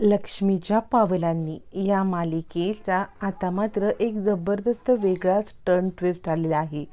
लक्ष्मीच्या पावलांनी. या मालिकेचा आता मात्र एक जबरदस्त वेगळाच टर्न ट्विस्ट आलेला आहे.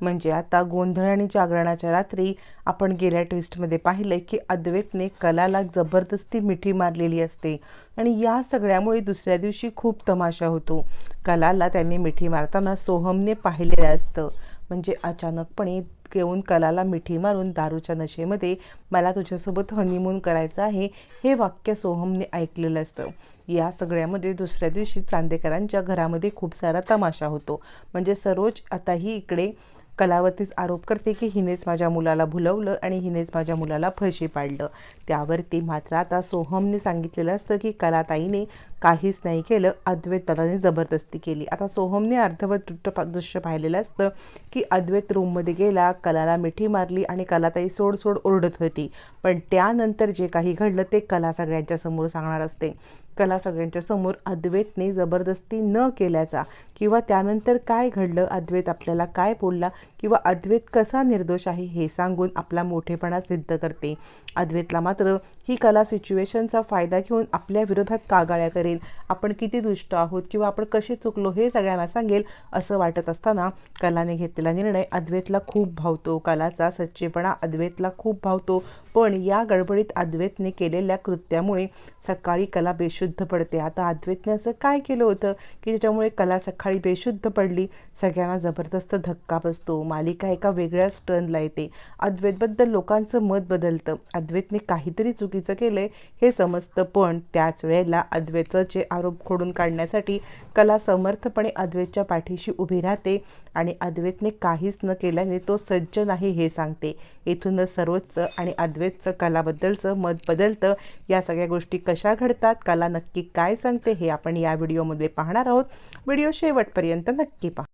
म्हणजे आता गोंधळ आणि जागरणाच्या रात्री आपण गेल्या ट्विस्टमध्ये पाहिलं की अद्वैतने कलाला जबरदस्ती मिठी मारलेली असते. आणि या सगळ्यामुळे दुसऱ्या दिवशी खूप तमाशा होतो. कलाला त्यांनी मिठी मारताना सोहमने पाहिलेलं असतं. म्हणजे अचानकपणे घेऊन कलाला मिठी मारून दारूच्या नशेमध्ये मला तुझ्यासोबत हनीमून करायचं आहे हे वाक्य सोहमने ऐकलेलं असतं. या सगळ्यामध्ये दुसऱ्या दिवशी चांदेकरांच्या घरामध्ये खूप सारा तमाशा होतो. म्हणजे सरोज आताही इकडे कलावतीच आरोप करते की हिनेच माझ्या मुलाला भुलवलं आणि हिनेच माझ्या मुलाला फळशी पाडलं. त्यावरती मात्र आता सोहमने सांगितलेलं असतं की कलाताईने काहीच नाही केलं अद्वैत दादाने जबरदस्ती केली. आता सोहमने अर्धवट दृश्य पाहिलेलं असतं की अद्वैत रूममध्ये गेला कलाला मिठी मारली आणि कलाताई सोड सोड ओरडत होती. पण त्यानंतर जे काही घडलं ते कला सगळ्यांच्या समोर सांगणार असते. कला सगळ्यांच्या समोर अद्वैतने जबरदस्ती न केल्याचा किंवा त्यानंतर काय घडलं अद्वैत आपल्याला काय बोलला किंवा अद्वैत कसा निर्दोष आहे हे सांगून आपला मोठेपणा सिद्ध करते. अद्वैतला मात्र ही कला सिच्युएशनचा फायदा घेऊन आपल्या विरोधात कागाळ्या करेल. आपण किती दुष्ट आहोत किंवा आपण कसे चुकलो हे सगळ्यांना सांगेल असं वाटत असताना कलाने घेतलेला निर्णय अद्वैतला खूप भावतो. कलाचा सच्चेपणा अद्वैतला खूप भावतो. पण या गडबडीत अद्वैतने केलेल्या कृत्यामुळे सकाळी कला बेशुद्ध पडते. आता अद्वैतने असं काय केलं होतं की ज्याच्यामुळे कला सकाळी बेशुद्ध पडली? सगळ्यांना जबरदस्त धक्का बसतो. मालिका एका वेगळ्याच टर्नला येते. अद्वैतबद्दल लोकांचं मत बदलतं. अद्वैतने काहीतरी चुकीचं केलंय हे समजतं पण त्याच वेळेला अद्वैतचे आरोप खोडून काढण्यासाठी कला समर्थपणे अद्वैतच्या पाठीशी उभी राहते आणि अद्वैतने काहीच न केल्याने तो सज्ज नाही हे सांगते. इथूनच सर्वोच्च आणि अद्वैतचं कलाबद्दलचं मत बदलतं. या सगळ्या गोष्टी कशा घडतात कला नक्की काय सांगते हे आपण या व्हिडिओमध्ये पाहणार आहोत. व्हिडिओ शेवटपर्यंत नक्की पहा.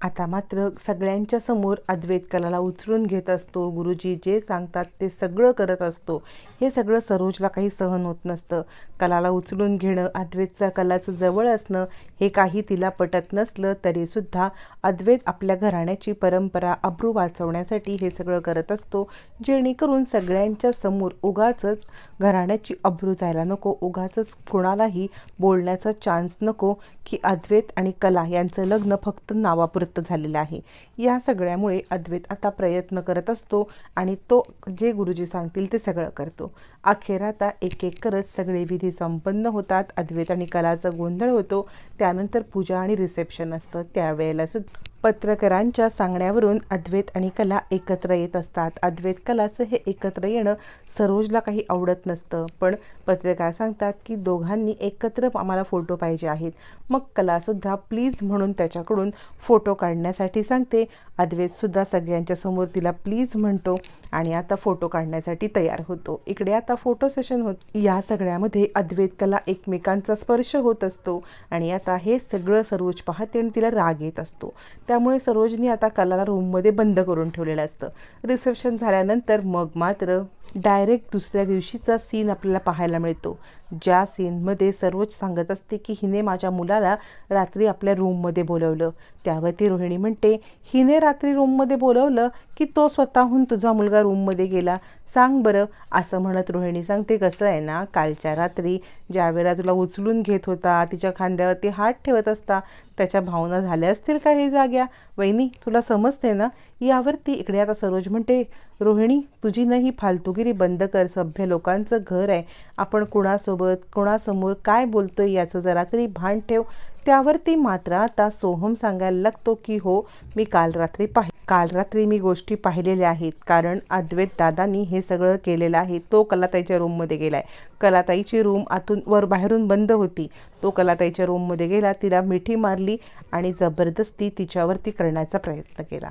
आता मात्र सगळ्यांच्या समोर अद्वैत कलाला उचलून घेत असतो. गुरुजी जे सांगतात ते सगळं करत असतो. हे सगळं सरोजला काही सहन होत नसतं. कलाला उचलून घेणं अद्वैतचा कलाचं जवळ असणं हे काही तिला पटत नसलं तरीसुद्धा अद्वैत आपल्या घराण्याची परंपरा अब्रू वाचवण्यासाठी हे सगळं करत असतो. जेणेकरून सगळ्यांच्या समोर उगाचच घराण्याची अब्रू जायला नको उगाचच कुणालाही बोलण्याचा चान्स नको की अद्वैत आणि कला यांचं लग्न फक्त नावापुरतं झालेला आहे. या सगळ्यामुळे अद्वैत आता प्रयत्न करत असतो आणि तो जे गुरुजी सांगतील ते सगळं करतो. अखेर आता एक एक करत सगळे विधी संपन्न होतात. अद्वैत आणि कलाचा गोंधळ होतो. त्यानंतर पूजा आणि रिसेप्शन असतं. त्यावेळेला सुद्धा पत्रकारांच्या सांगण्यावरून अद्वैत आणि कला एकत्र येत असतात. अद्वैत कलाचं हे एकत्र येणं सरोजला काही आवडत नसतं. पण पत्रकार सांगतात की दोघांनी एकत्र आम्हाला फोटो पाहिजे आहेत. मग कलासुद्धा प्लीज म्हणून त्याच्याकडून फोटो काढण्यासाठी सांगते. अद्वैतसुद्धा सगळ्यांच्या समोर तिला प्लीज म्हणतो. आणि आता फोटो काढण्यासाठी तयार होतो. इकडे आता फोटो सेशन होत या सगळ्यामध्ये अद्वैत कला एकमेकांचा स्पर्श होत असतो आणि आता हे सगळं सरोज पाहते आणि तिला राग येत असतो. त्यामुळे सरोजनी आता कलाला रूममध्ये बंद करून ठेवलेलं असतं. रिसेप्शन झाल्यानंतर मग मात्र डायरेक्ट दुसऱ्या दिवशीचा सीन आपल्याला पाहायला मिळतो. ज्या सीनमध्ये सरोज सांगत असते की हिने माझ्या मुलाला रात्री आपल्या रूममध्ये बोलवलं. त्यावरती रोहिणी म्हणते हिने रात्री रूममध्ये बोलवलं की तो स्वतःहून तुझा मुलगा रूममध्ये गेला सांग बरं असं म्हणत रोहिणी सांगते कसं आहे ना कालच्या रात्री ज्यावेळेला तुला उचलून घेत होता तिच्या खांद्यावरती हात ठेवत असता त्याच्या भावना झाल्या असतील का हे जाग्या? वहिनी तुला समजते ना यावरती इकडे आता सरोज म्हणते रोहिणी तुझी नाही फालतुगिरी बंद कर सभ्य लोकांचं घर आहे आपण कुणासोबत कुणासमोर काय बोलतोय याचं जरा तरी भान ठेव त्यावरती मात्र आता सोहम सांगायला लागतो की हो मी काल रात्री पाहिजे काल रात्री मी गोष्टी पाहिलेल्या आहेत. कारण अद्वैत दादानी हे सगळं केलेलं आहे. तो कलाताईच्या रूममध्ये गेला आहे कलाताईची रूम आतून वर बाहेरून बंद होती. तो कलाताईच्या रूममध्ये गेला. तिला मिठी मारली आणि जबरदस्ती तिच्यावरती करण्याचा प्रयत्न केला.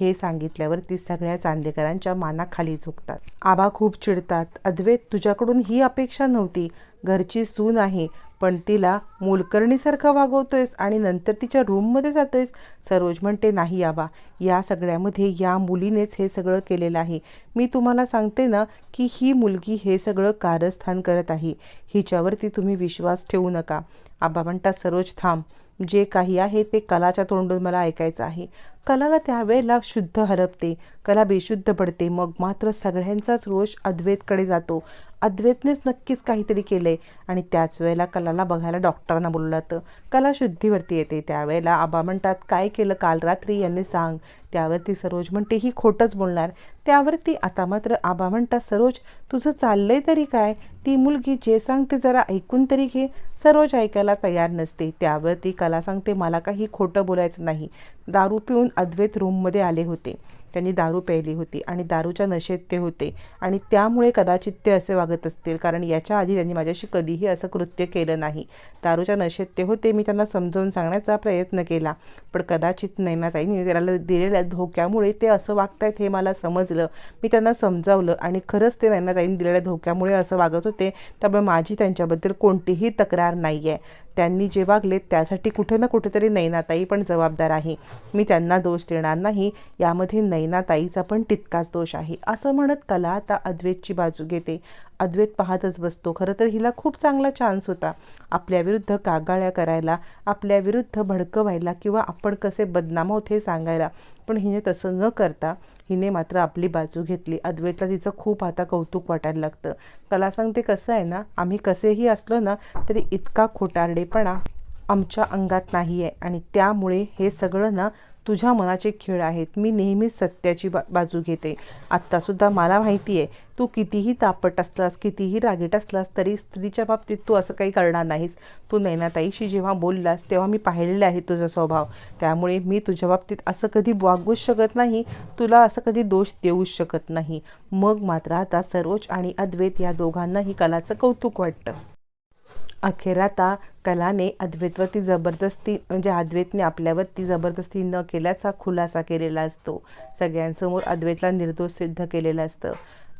हे सांगितल्यावर ती सगळ्या चांदेकरांच्या मानाखाली झुकतात. आबा खूप चिडतात. अद्वैत तुझ्याकडून ही अपेक्षा नव्हती. घरची सून आहे. पण तिला मोलकर्णीसारखं वागवतोयस आणि नंतर तिच्या रूममध्ये जातोयस सरोज म्हणते नाही आबा या सगळ्यामध्ये या मुलीनेच हे सगळं केलेलं आहे. मी तुम्हाला सांगते ना की ही मुलगी हे सगळं कारस्थान करत आहे. हिच्यावरती तुम्ही विश्वास ठेवू नका. आबा म्हणतात सरोज थांब. जे काही आहे ते कलाच्या तोंडून मला ऐकायचं आहे. कलाला त्यावेळेला शुद्ध हरपते. कला बेशुद्ध पडते. मग मात्र सगळ्यांचाच रोष अद्वैतकडे जातो. अद्वैतनेच नक्कीच काहीतरी केलंय. आणि त्याच वेळेला कलाला बघायला डॉक्टरांना बोललं जातं कला शुद्धीवरती येते. त्यावेळेला आबा म्हणतात काय केलं काल रात्री? यांनी सांग. त्यावरती सरोज म्हणते ही खोटंच बोलणार. त्यावरती आता मात्र आबा म्हणतात सरोज तुझं चाललंय तरी काय? ती मुलगी जे सांगते जरा ऐकून तरी घे. सरोज ऐकायला तयार नसते. त्यावरती कला सांगते मला काही खोटं बोलायचं नाही. दारू पिऊन अद्वैत रूममध्ये आले होते. त्यांनी दारू प्यायली होती आणि दारूच्या नशेत ते होते. आणि त्यामुळे कदाचित ते असे वागत असतील कारण याच्या आधी त्यांनी माझ्याशी कधीही असं कृत्य केलं नाही. दारूच्या नशेत ते होते मी त्यांना समजावून सांगण्याचा प्रयत्न केला. पण कदाचित नैनाताईने त्याला दिलेल्या धोक्यामुळे ते असं वागतायत हे मला समजलं. मी त्यांना समजावलं आणि खरंच ते नैनाताईने दिलेल्या धोक्यामुळे असं वागत होते त्यामुळे माझी त्यांच्याबद्दल कोणतीही तक्रार नाही आहे त्यांनी जे वागले त्यासाठी कुठे ना कुठेतरी नैनाताई पण जबाबदार आहे. मी त्यांना दोष देणार नाही. यामध्ये नैनाताईचा पण तितकाच दोष आहे. असं म्हणत कला आता अद्वैतची बाजू घेते. अद्वैत पाहतच बसतो. खरं तर हिला खूप चांगला चान्स होता. आपल्याविरुद्ध कागाळ्या करायला आपल्याविरुद्ध व्हायला किंवा आपण कसे बदनाम आहोत हे सांगायला. पण हिने तसं न करता हिने मात्र आपली बाजू घेतली. अद्वैतला तिचं खूप आता कौतुक वाटायला लागतं. कला सांगते कसं आहे ना? आम्ही कसेही असलो ना तरी इतका खोटारडेपणा आमच्या अंगात नाही आहे आणि त्यामुळे हे सगळं ना तुझ्या मनाचे खेळ आहेत. मी नेहमीच सत्याची बा बाजू घेते. आत्तासुद्धा मला माहिती आहे तू कितीही तापट असलास कितीही रागीट असलास तरी स्त्रीच्या बाबतीत तू असं काही करणार नाहीस. तू नैनाताईशी जेव्हा बोललास तेव्हा मी पाहिलेलं आहे तुझा स्वभाव. त्यामुळे मी तुझ्या बाबतीत असं कधी वागूच शकत नाही. तुला असं कधी दोष देऊच शकत नाही. मग मात्र आता सरोज आणि अद्वैत या दोघांनाही कलाचं कौतुक वाटतं. अखेर आता कलाने अद्वैतवरती जबरदस्ती म्हणजे अद्वैतने आपल्यावरती जबरदस्ती न केल्याचा खुलासा केलेला असतो. सगळ्यांसमोर अद्वैतला निर्दोष सिद्ध केलेलं असतं.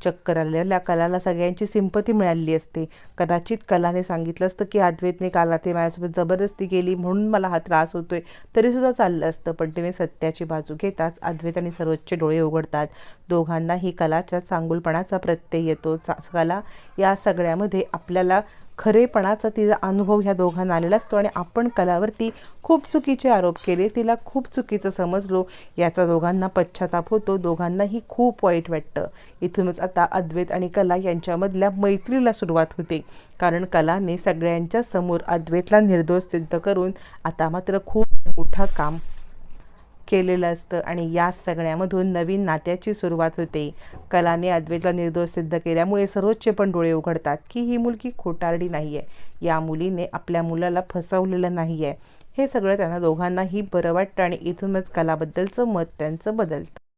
चक्कर आलेल्या कलाला सगळ्यांची सिंपती मिळाली असते. कदाचित कलाने सांगितलं असतं की अद्वैतने काला ते माझ्यासोबत जबरदस्ती केली म्हणून मला हा त्रास होतोय तरीसुद्धा चाललं असतं. पण तिने सत्याची बाजू घेताच अद्वैत आणि सर्वोच्च डोळे उघडतात. दोघांनाही कलाच्या चांगुलपणाचा प्रत्यय येतो. चा कला या सगळ्यामध्ये आपल्याला खरेपणाचा तिचा अनुभव ह्या दोघांना आलेला असतो आणि आपण कलावरती खूप चुकीचे आरोप केले तिला खूप चुकीचं समजलो याचा दोघांना पश्चाताप होतो दोघांनाही खूप वाईट वाटतं. इथूनच आता अद्वैत आणि कला यांच्यामधल्या मैत्रीला सुरुवात होते. कारण कलाने सगळ्यांच्या समोर अद्वैतला निर्दोष सिद्ध करून आता मात्र खूप मोठं काम केलेलं असतं. आणि या सगळ्यामधून नवीन नात्याची सुरुवात होते. कलाने अद्वैतला निर्दोष सिद्ध केल्यामुळे सर्वोच्च पण डोळे उघडतात की ही मुलगी खोटारडी नाही आहे या मुलीने आपल्या मुलाला फसवलेलं नाही आहे हे सगळं त्यांना दोघांनाही बरं वाटतं आणि इथूनच कलाबद्दलचं मत त्यांचं बदलतं.